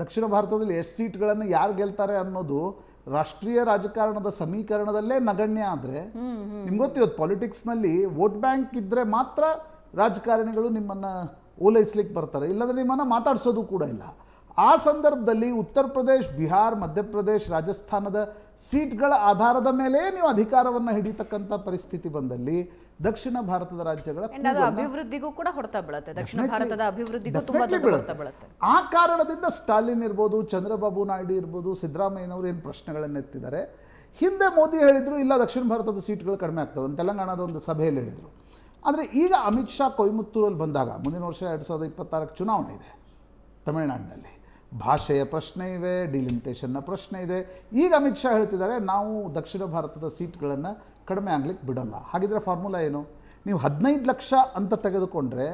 ದಕ್ಷಿಣ ಭಾರತದಲ್ಲಿ ಎಷ್ಟು ಸೀಟ್ಗಳನ್ನು ಯಾರು ಗೆಲ್ತಾರೆ ಅನ್ನೋದು ರಾಷ್ಟ್ರೀಯ ರಾಜಕಾರಣದ ಸಮೀಕರಣದಲ್ಲೇ ನಗಣ್ಯ ಆದರೆ ನಿಮ್ಗೆ ಗೊತ್ತಿವತ್ತು ಪಾಲಿಟಿಕ್ಸ್ನಲ್ಲಿ ವೋಟ್ ಬ್ಯಾಂಕ್ ಇದ್ದರೆ ಮಾತ್ರ ರಾಜಕಾರಣಿಗಳು ನಿಮ್ಮನ್ನು ಓಲೈಸ್ಲಿಕ್ಕೆ ಬರ್ತಾರೆ, ಇಲ್ಲಂದ್ರೆ ನಿಮ್ಮನ್ನು ಮಾತಾಡಿಸೋದು ಕೂಡ ಇಲ್ಲ. ಆ ಸಂದರ್ಭದಲ್ಲಿ ಉತ್ತರ ಪ್ರದೇಶ್, ಬಿಹಾರ್ ಮಧ್ಯಪ್ರದೇಶ್ ರಾಜಸ್ಥಾನದ ಸೀಟ್ಗಳ ಆಧಾರದ ಮೇಲೆ ನೀವು ಅಧಿಕಾರವನ್ನು ಹಿಡಿತಕ್ಕಂಥ ಪರಿಸ್ಥಿತಿ ಬಂದಲ್ಲಿ ದಕ್ಷಿಣ ಭಾರತದ ರಾಜ್ಯಗಳ ಅಭಿವೃದ್ಧಿಗೂ ಕೂಡ ಹೊಡೆತ ಬೀಳುತ್ತೆ. ದಕ್ಷಿಣ ಭಾರತದ ಅಭಿವೃದ್ಧಿಗೂ ತುಂಬಾ ಬೀಳುತ್ತೆ. ಆ ಕಾರಣದಿಂದ ಸ್ಟಾಲಿನ್ ಇರ್ಬೋದು ಚಂದ್ರಬಾಬು ನಾಯ್ಡು ಇರ್ಬೋದು ಸಿದ್ದರಾಮಯ್ಯನವರು ಏನು ಪ್ರಶ್ನೆಗಳನ್ನು ಎತ್ತಿದ್ದಾರೆ? ಹಿಂದೆ ಮೋದಿ ಹೇಳಿದ್ರು ಇಲ್ಲ ದಕ್ಷಿಣ ಭಾರತದ ಸೀಟ್ಗಳು ಕಡಿಮೆ ಆಗ್ತವೆ ಒಂದು ತೆಲಂಗಾಣದ ಒಂದು ಸಭೆಯಲ್ಲಿ ಹೇಳಿದರು. ಆದರೆ ಈಗ ಅಮಿತ್ ಶಾ ಕೊಯಮತ್ತೂರಲ್ಲಿ ಬಂದಾಗ ಮುಂದಿನ ವರ್ಷ ಎರಡು ಸಾವಿರದ ಇಪ್ಪತ್ತಾರಕ್ಕೆ ಚುನಾವಣೆ ಇದೆ ತಮಿಳುನಾಡಿನಲ್ಲಿ. ಭಾಷೆಯ ಪ್ರಶ್ನೆ ಇವೆ ಡಿಲಿಮಿಟೇಷನ್ನ ಪ್ರಶ್ನೆ ಇದೆ. ಈಗ ಅಮಿತ್ ಶಾ ಹೇಳ್ತಿದ್ದಾರೆ ನಾವು ದಕ್ಷಿಣ ಭಾರತದ ಸೀಟ್ಗಳನ್ನು ಕಡಿಮೆ ಆಗ್ಲಿಕ್ಕೆ ಬಿಡಲ್ಲ. ಹಾಗಿದ್ರೆ ಫಾರ್ಮುಲಾ ಏನು? ನೀವು ಹದಿನೈದು ಲಕ್ಷ ಅಂತ ತೆಗೆದುಕೊಂಡ್ರೆ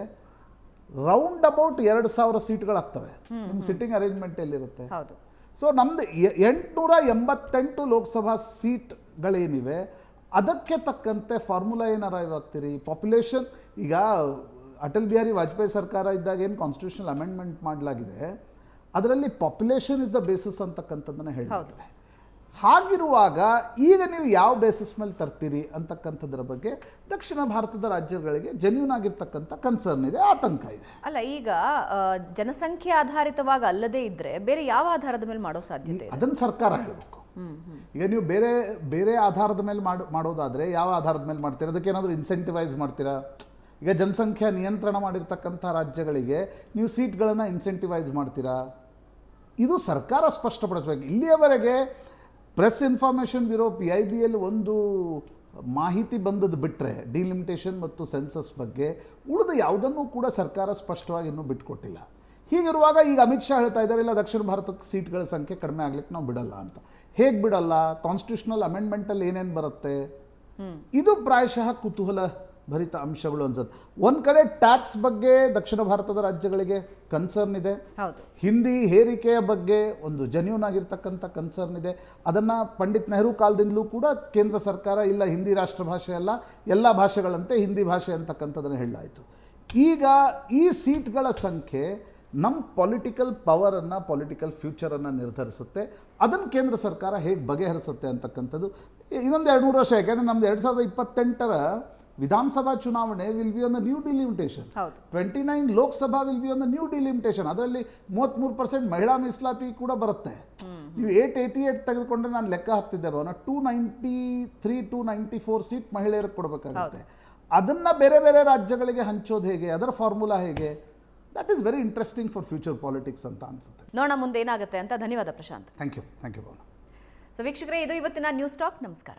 ರೌಂಡ್ ಅಬೌಟ್ ಎರಡು ಸಾವಿರ ಸೀಟ್ಗಳಾಗ್ತವೆ. ನಿಮ್ಮ ಸಿಟ್ಟಿಂಗ್ ಅರೇಂಜ್ಮೆಂಟ್ ಎಲ್ಲಿರುತ್ತೆ? ಸೊ ನಮ್ಮದು ಎಂಟುನೂರ ಎಂಬತ್ತೆಂಟು ಲೋಕಸಭಾ ಸೀಟ್ಗಳೇನಿವೆ ಅದಕ್ಕೆ ತಕ್ಕಂತೆ ಫಾರ್ಮುಲಾ ಏನಾರ ಇವಾಗ್ತೀರಿ ಆಗ್ತೀರಿ ಪಾಪ್ಯುಲೇಷನ್ ಈಗ ಅಟಲ್ ಬಿಹಾರಿ ವಾಜಪೇಯಿ ಸರ್ಕಾರ ಇದ್ದಾಗ ಏನು ಕಾನ್ಸ್ಟಿಟ್ಯೂಷನಲ್ ಅಮೆಂಡ್ಮೆಂಟ್ ಮಾಡಲಾಗಿದೆ? ಅದರಲ್ಲಿ ಪಾಪ್ಯುಲೇಷನ್ ಇಸ್ ದ ಬೇಸಿಸ್ ಅಂತಕ್ಕಂಥದ್ದನ್ನು ಹೇಳಿದೆ ಹಾಗಿರುವಾಗ ಈಗ ನೀವು ಯಾವ ಬೇಸಿಸ್ ಮೇಲೆ ತರ್ತೀರಿ ಅಂತಕ್ಕಂಥದ್ರ ಬಗ್ಗೆ ದಕ್ಷಿಣ ಭಾರತದ ರಾಜ್ಯಗಳಿಗೆ ಜೆನ್ಯೂನ್ ಆಗಿರ್ತಕ್ಕಂಥ ಕನ್ಸರ್ನ್ ಇದೆ ಆತಂಕ ಇದೆ. ಅಲ್ಲ ಈಗ ಜನಸಂಖ್ಯೆ ಆಧಾರಿತವಾಗಿ ಅಲ್ಲದೆ ಇದ್ರೆ ಬೇರೆ ಯಾವ ಆಧಾರದ ಮೇಲೆ ಮಾಡೋ ಸಾಧ್ಯ ಅದನ್ನು ಸರ್ಕಾರ ಹೇಳಬೇಕು. ಈಗ ನೀವು ಬೇರೆ ಬೇರೆ ಆಧಾರದ ಮೇಲೆ ಮಾಡಿ ಮಾಡೋದಾದರೆ ಯಾವ ಆಧಾರದ ಮೇಲೆ ಮಾಡ್ತೀರಾ? ಅದಕ್ಕೆ ಏನಾದರೂ ಇನ್ಸೆಂಟಿವೈಸ್ ಮಾಡ್ತೀರಾ? ಈಗ ಜನಸಂಖ್ಯಾ ನಿಯಂತ್ರಣ ಮಾಡಿರ್ತಕ್ಕಂಥ ರಾಜ್ಯಗಳಿಗೆ ನೀವು ಸೀಟ್ಗಳನ್ನು ಇನ್ಸೆಂಟಿವೈಸ್ ಮಾಡ್ತೀರಾ? ಇದು ಸರ್ಕಾರ ಸ್ಪಷ್ಟಪಡಿಸಬೇಕು. ಇಲ್ಲಿಯವರೆಗೆ press information bureau P I ಬಿಯಲ್ಲಿ ಒಂದು ಮಾಹಿತಿ ಬಂದದ್ದು ಬಿಟ್ಟರೆ ಡಿಲಿಮಿಟೇಷನ್ ಮತ್ತು ಸೆನ್ಸಸ್ ಬಗ್ಗೆ ಉಳಿದ ಯಾವುದನ್ನೂ ಕೂಡ ಸರ್ಕಾರ ಸ್ಪಷ್ಟವಾಗಿ ಇನ್ನೂ ಬಿಟ್ಕೊಟ್ಟಿಲ್ಲ. ಹೀಗಿರುವಾಗ ಈಗ ಅಮಿತ್ ಶಾ ಹೇಳ್ತಾ ಇದ್ದಾರೆ ಇಲ್ಲ ದಕ್ಷಿಣ ಭಾರತಕ್ಕೆ ಸೀಟ್ಗಳ ಸಂಖ್ಯೆ ಕಡಿಮೆ ಆಗ್ಲಿಕ್ಕೆ ನಾವು ಬಿಡಲ್ಲ ಅಂತ. ಹೇಗೆ ಬಿಡಲ್ಲ? ಕಾನ್ಸ್ಟಿಟ್ಯೂಷನಲ್ ಅಮೆಂಡ್ಮೆಂಟಲ್ಲಿ ಏನೇನು ಬರುತ್ತೆ? ಇದು ಪ್ರಾಯಶಃ ಕುತೂಹಲ ಭರಿತ ಅಂಶಗಳು ಅನ್ಸುತ್ತೆ. ಒಂದು ಕಡೆ ಟ್ಯಾಕ್ಸ್ ಬಗ್ಗೆ ದಕ್ಷಿಣ ಭಾರತದ ರಾಜ್ಯಗಳಿಗೆ ಕನ್ಸರ್ನ್ ಇದೆ. ಹೌದು. ಹೇರಿಕೆಯ ಬಗ್ಗೆ ಒಂದು ಜೆನ್ಯೂನ್ ಆಗಿರ್ತಕ್ಕಂಥ ಕನ್ಸರ್ನ್ ಇದೆ. ಅದನ್ನು ಪಂಡಿತ್ ನೆಹರು ಕಾಲದಿಂದಲೂ ಕೂಡ ಕೇಂದ್ರ ಸರ್ಕಾರ ಇಲ್ಲ ಹಿಂದಿ ರಾಷ್ಟ್ರ ಭಾಷೆ ಅಲ್ಲ ಎಲ್ಲ ಭಾಷೆಗಳಂತೆ ಹಿಂದಿ ಭಾಷೆ ಅಂತಕ್ಕಂಥದ್ದನ್ನು ಹೇಳಲಾಯಿತು. ಈಗ ಈ ಸೀಟ್ಗಳ ಸಂಖ್ಯೆ ನಮ್ಮ ಪೊಲಿಟಿಕಲ್ ಪವರನ್ನು ಪೊಲಿಟಿಕಲ್ ಫ್ಯೂಚರನ್ನು ನಿರ್ಧರಿಸುತ್ತೆ. ಅದನ್ನು ಕೇಂದ್ರ ಸರ್ಕಾರ ಹೇಗೆ ಬಗೆಹರಿಸುತ್ತೆ ಅಂತಕ್ಕಂಥದ್ದು ಇನ್ನೊಂದು ಎರಡು ಮೂರು ವರ್ಷ ಯಾಕೆಂದರೆ ನಮ್ದು ಎರಡು ಸಾವಿರದ ಇಪ್ಪತ್ತೆಂಟರ ವಿಧಾನಸಭಾ ಚುನಾವಣೆ will be on the new delimitation twenty nine Lok Sabha will be on the new delimitation ಅದರಲ್ಲಿ ಮೂವತ್ತ್ಮೂರು ಪರ್ಸೆಂಟ್ ಮಹಿಳಾ ಮೀಸಲಾತಿ ಕೂಡ ಬರುತ್ತೆ. ನೀವು ಏಟ್ ಏಯ್ಟಿ ಏಟ್ ತೆಗೆದುಕೊಂಡ್ರೆ ನಾನು ಲೆಕ್ಕ ಹಾಕ್ತಿದ್ದೆ Bhavana. Two ninety three to ninety four seat ಮಹಿಳೆಯರಿಗೆ ಕೊಡಬೇಕಾಗುತ್ತೆ. ಅದನ್ನು ಬೇರೆ ಬೇರೆ ರಾಜ್ಯಗಳಿಗೆ ಹಂಚೋದು ಹೇಗೆ? ಅದರ ಫಾರ್ಮುಲಾ ಹೇಗೆ? That is very interesting for future politics ಅಂತ ಅನ್ಸುತ್ತೆ. ನೋಡೋಣ ಮುಂದೆ ಏನಾಗುತ್ತೆ ಅಂತ ಧನ್ಯವಾದ Prashanth. Thank you thank you Bhavana. So ವೀಕ್ಷಕರೇ ಇದು ಇವತ್ತಿನ ನ್ಯೂಸ್ ಟಾಕ್ ನಮಸ್ಕಾರ.